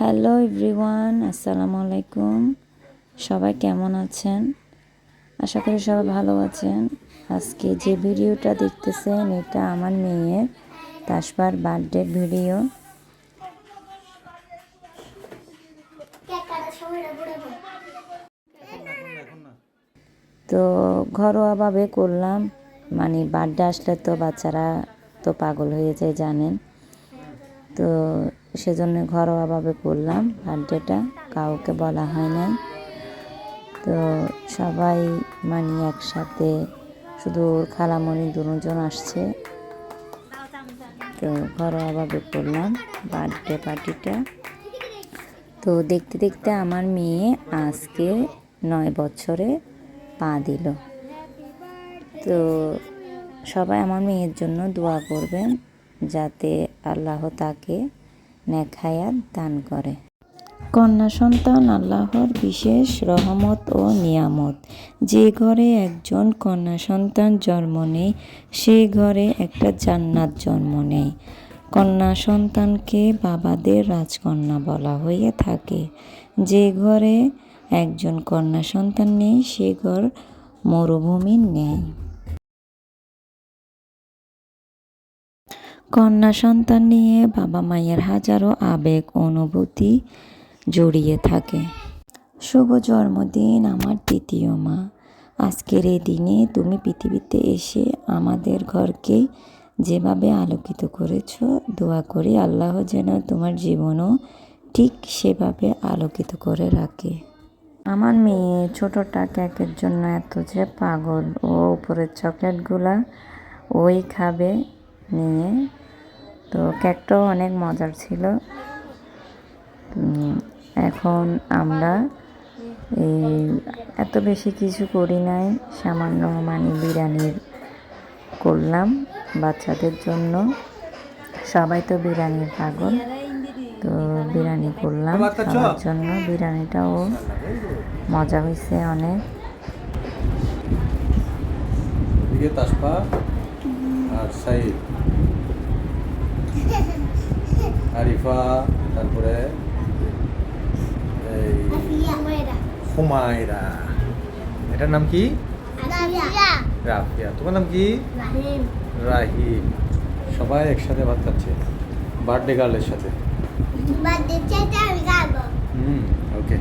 Hello everyone, আসসালামু আলাইকুম। সবাই কেমন আছেন? আশা করি সবাই ভালো আছেন। আজকে যে ভিডিওটা দেখতেছেন, এটা আমার মেয়ের তাসবার বার্থডে ভিডিও। তো ঘরোয়াভাবে করলাম। মানে বার্থডে আসলে তো বাচ্চারা তো পাগল হয়ে যায়, জানেন। তো সেজন্য ঘরোয়াভাবে করলাম বার্থডেটা কাউকে বলা হয় নাই। তো সবাই মানে একসাথে শুধু খালামণি দুজন আসছে। তো ঘরোয়াভাবে করলাম বার্থডে পার্টিটা। তো দেখতে দেখতে আমার মেয়ে আজকে নয় বছরে পা দিল। তো সবাই আমার মেয়ের জন্য দোয়া করবেন, যাতে আল্লাহ তাকে নেখায়াত দান করে। কন্যা সন্তান আল্লাহর বিশেষ রহমত ও নিয়ামত। যে ঘরে একজন কন্যা সন্তান জন্ম নেয় সে ঘরে একটা জান্নাত জন্ম নেয় কন্যা সন্তানকে বাবাদের রাজকন্যা বলা হয়ে থাকে। যে ঘরে একজন কন্যা সন্তান নেই, সে ঘর মরুভূমির নেয় কন্যা সন্তান নিয়ে বাবা মায়ের হাজারো আবেগ, অনুভূতি জড়িয়ে থাকে। শুভ জন্মদিন আমার দ্বিতীয় মা। আজকের এই দিনে তুমি পৃথিবীতে এসে আমাদের ঘরকে যেভাবে আলোকিত করেছ, দোয়া করি আল্লাহ যেন তোমার জীবনও ঠিক সেভাবে আলোকিত করে রাখে। আমার মেয়ে ছোটোটা কেকের জন্য এত যে পাগল, ও উপরের চকলেটগুলা ওই খাবে। নিয়ে। তো কেকটাও অনেক মজার ছিল। এখন আমরা এই এত বেশি কিছু করি নাই সামান্য মানে বিরিয়ানির করলাম বাচ্চাদের জন্য। সবাই তো বিরিয়ানির পাগল তো বিরিয়ানি করলাম সবার জন্য। বিরিয়ানিটাও মজা হয়েছে অনেক। আর সাইদ। আরিফা তারপরে এই হুমায়রা। এটার নাম কি? রাফিয়া। তোমার নাম কি? রাহিম। সবাই একসাথে ভাত খাচ্ছে। বার্থডে গার্লের সাথে। হুম ওকে